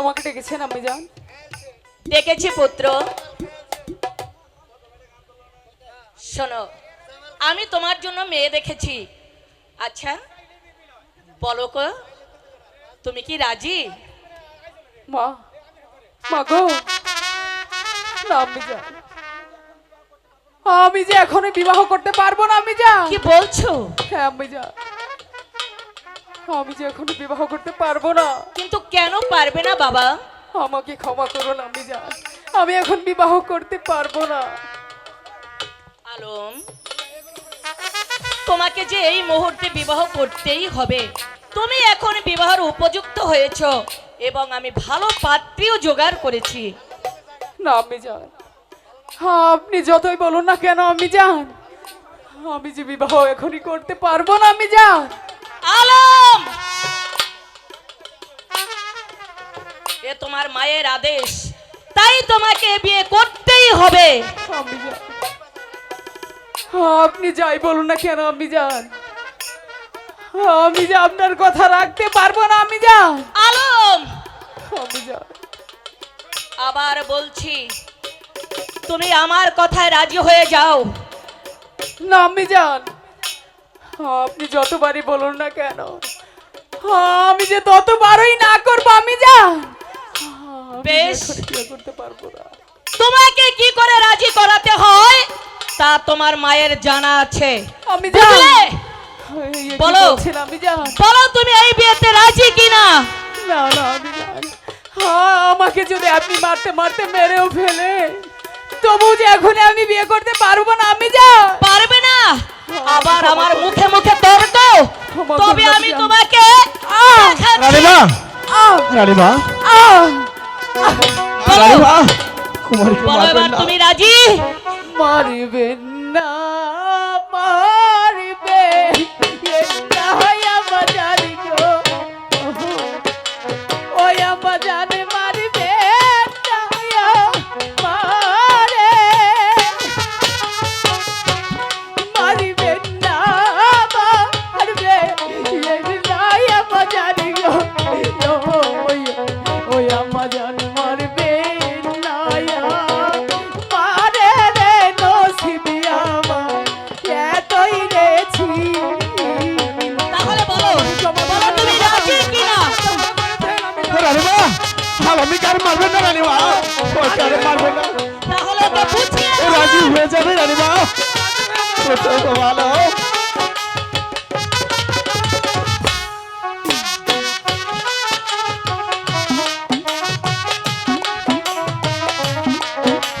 আমাকে ডেকেছেন আমি যান। ডেকেছি পুত্র। শোনো আমি তোমার জন্য মেয়ে দেখেছি। আচ্ছা বলো কো তুমি কি রাজি? মা মা গো আমি যান। আমি যে এখনও বিবাহ করতে পারব না আমি যা কি বলছো? হ্যাঁ আমি যান। আমি যে এখনও বিবাহ করতে পারব না। কিন্তু কেন পারবে না বাবা? আমাকে ক্ষমা করুন আমি যান আমি এখন বিবাহ করতে পারব না। আলম তোমাকে যে এই মুহূর্তে বিবাহ করতেই হবে তুমি এখন বিবাহের উপযুক্ত হয়েছ এবং আমি ভালো পাত্রীও জোগাড় করেছি। না আমি যান আপনি যতই বলুন না কেন আমি যান আমি যে বিবাহ এখনই করতে পারব না আমি যান আলম! এ তোমার মায়ের আদেশ। তাই তোমাকে বিয়ে করতেই হবে। আপনি যাই বলুন না কেন আমি যান আমি যে আপনার কথা রাখতে পারব না আমি যান আলম! আমি আবার বলছি তুমি আমার কথায় রাজি হয়ে যাও। না আমি যান আপনি যতবারই বলুন না কেন আমি যে ততবারই না করব আমি যা। বেশ। করতে পারব না। তোমাকে কি করে রাজি করাতে হয়? তা তোমার মায়ের জানা আছে। আমি বুঝলে? বলো। বলছেন আমি বলো তুমি এই বিয়েতে রাজি কিনা? না না আমি আমাকে যদি আপনি মারতে মারতে মেরেও ফেলে তবু যে এখন আমি বিয়ে করতে পারব না আমি যা। পারবে না? আবার আমার মুখে মুখে তর্ক? তবে আমি। তোমাকে। রানীমা! রানীমা! রানীমা! এবার তুমি রাজি? মারিবেন না। রাজি হয়ে যাবে রানীমা ওটাই তো ভালো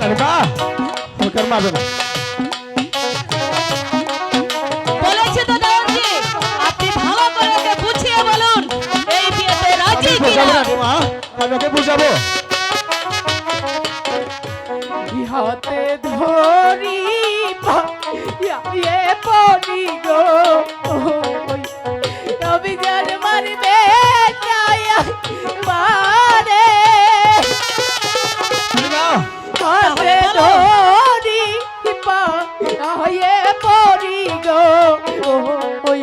রানীমা ওকে আর মারবে না বলেছে তো হাতে ধরি পড়ি গো আমি জান মারবে মারে। হাতে ধরি এ পড়ি গো ওই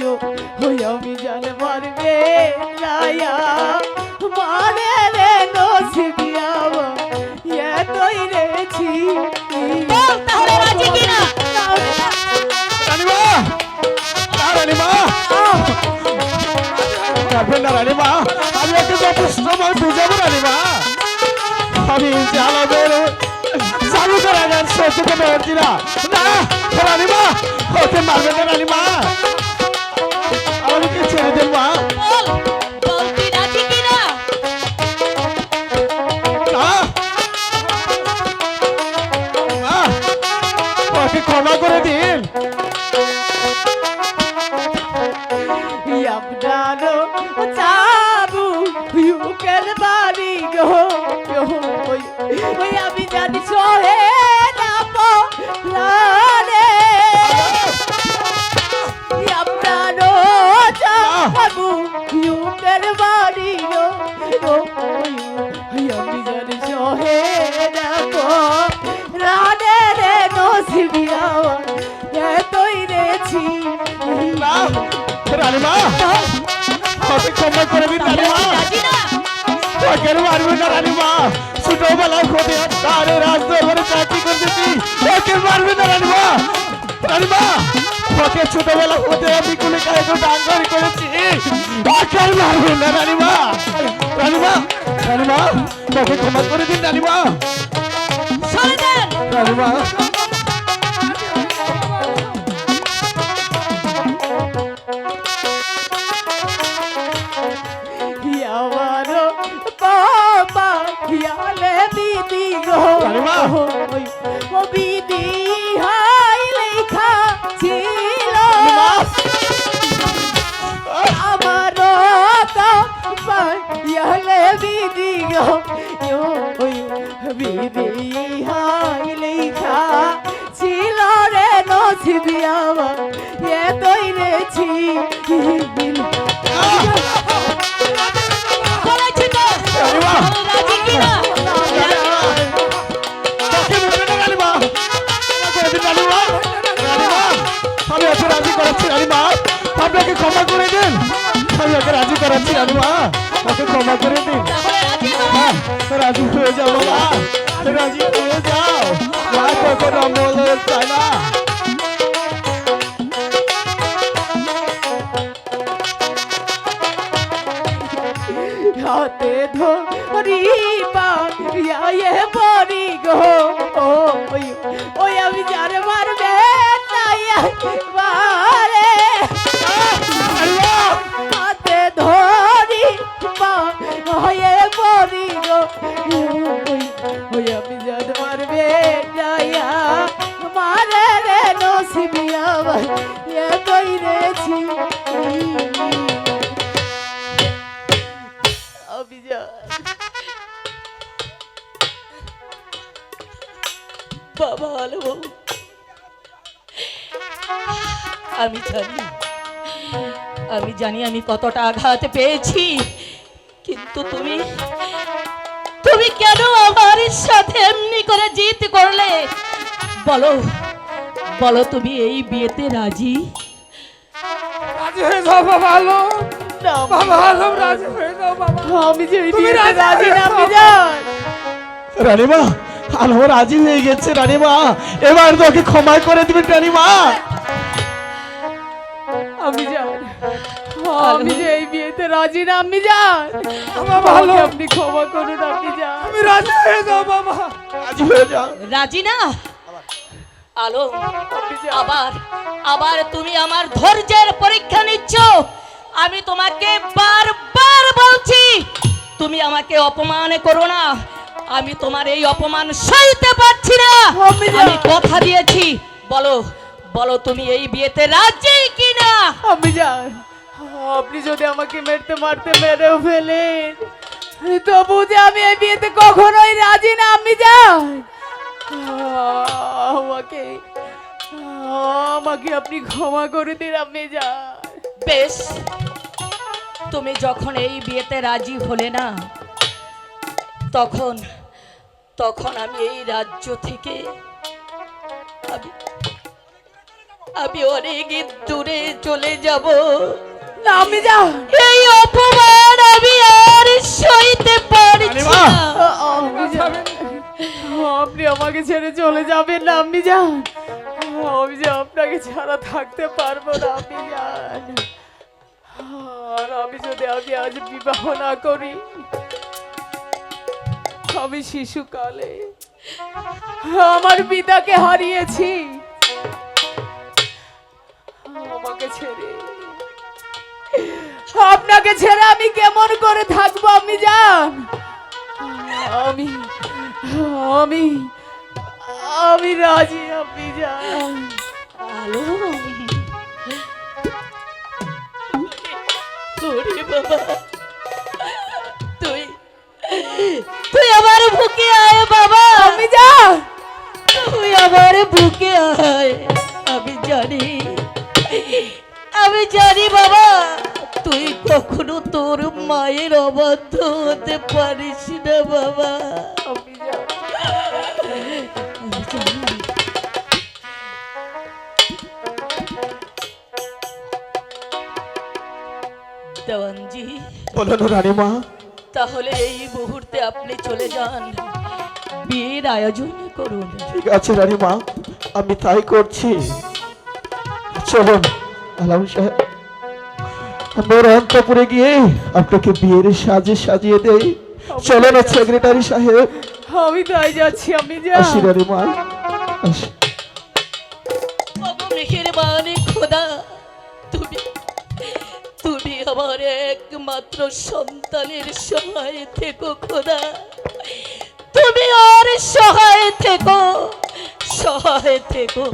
ওই আমি জান মারবে নায়া রেছি বল তাহলে রাজি কিনা? রানীমা! না রানীমা! পারবেন না রানীমা আমি ওকে যথেষ্ট সময় বুঝাবো রানীমা। আমি জ্বালাবের চালু করা গান সহ্য করতে না। না রানীমা ওকে মারবেন না রানীমা। আমাকে ছেড়ে দেন মা। রানীমা ওকে ক্ষমা করে দিন রানীমা রাজি না ওকে মারবে না রানীমা। ছোটবেলায় খোদে তারে রাজদরবারে চাকরি করতেছি। ওকে মারবে না রানীমা। রানীমা ওকে ছোটবেলা হতে আমি কুলে কায়ে তো করেছি। ওকে মারবে না রানীমা। রানীমা রানীমা ওকে ক্ষমা করে দিন রানীমা। রানীমা বিদি হাই ছিল রে নছিবি আমার এ তৈরেছি আমি ওকে রাজি করাচ্ছি রানীমা আপনাকে ক্ষমা করে দিন আমি ওকে রাজি করাচ্ছি রানীমা ওকে ক্ষমা করে দিন তাহলে রাজি না হ্যাঁ, রাজি হয়ে যাও বাবা রাজি হয়ে যাও মা কখন অমল চায় না হাতে ধরি পাইয়ে পরি গো ওই ওই আমি যারে মারবে তাই মারে আমি জানি আমি জানি আমি কতটা আঘাত পেয়েছি কিন্তু তুমি তুমি কেন আমার সাথে এমনি করে জিত করলে? বলো বলো তুমি এই বিয়েতে রাজি? রাজি হয়ে যাও বাবা আলো বাবা আলো রাজি হয়ে যাও বাবা। আমি যে তুমি রাজি রাজি না রানীমা আলো রাজি হয়ে গেছে রানীমা। এবার তোকে ক্ষমা করে দিবেন রানীমা। আমি যান আমি যে এই বিয়েতে রাজি না আমি যান বাবা ভালো। আপনি ক্ষমা করুন আপনি যান তুমি রাজি হয়ে যাও বাবা রাজি হয়ে যাও। রাজি না? আলো আবার আবার তুমি আমার ধৈর্যের পরীক্ষা নিচ্ছ। আমি তোমাকে বারবার বলছি তুমি আমাকে অপমান করো না। আমি তোমার এই অপমান সইতে পারছি না। আমি আমি কথা দিয়েছি। বলো বলো তুমি এই বিয়েতে রাজি কিনা আমি যান আপনি যদি আমাকে মেরতে মারতে মেরেও ফেলেন তবু যে আমি এই বিয়েতে কখনোই রাজি না আমি যান আমাকে আমাকে আপনি ক্ষমা করে দিন আপনি যান বেশ। তুমি যখন এই বিয়েতে রাজি হলে না তখন তখন আমি এই রাজ্য থেকে আমি আমি অনেক দূরে চলে যাব। না, আমি যান এই অপমান আমি আর সইতে পারছি! না। আপনি আমাকে ছেড়ে চলে যাবেন না আপনি যান আমি যে আপনাকে ছাড়া থাকতে পারব না আপনি যান আর আমি যদি আমি আজ বিবাহ না করি আমি শিশুকালে আমার পিতাকে হারিয়েছি। আমাকে ছেড়ে। আপনাকে ছেড়ে আমি কেমন করে থাকব আমি যান। আমি আমি আমি রাজি আপনি যান। আলো ওরে বাবা। তুই তুই আমার বুকে আয় বাবা। আমি যান। তুই আমার বুকে আয় আমি জানি। আমি জানি বাবা তুই কখনো তোর মায়ের অবাধ্য হতে পারিস না বাবা। আমি জানি। রানীমা। তাহলে এই মুহূর্তে আপনি চলে যান। বিয়ের আয়োজন করুন। ঠিক আছে রানীমা আমি তাই করছি। চলুন। আলাম সাহেব আমার অন্তপুরে গিয়ে আপনাকে বিয়ের সাজে সাজিয়ে দেই। চলেন সেক্রেটারি সাহেব। আমি তাই যাচ্ছি আমি আসি রানীমা আসি। বাবু মেহেরবানি খোদা তুমি তুমি আমার একমাত্র সন্তানের সহায় থেকো খোদা। তুমি আর সহায় থেকো সহায় থেকো।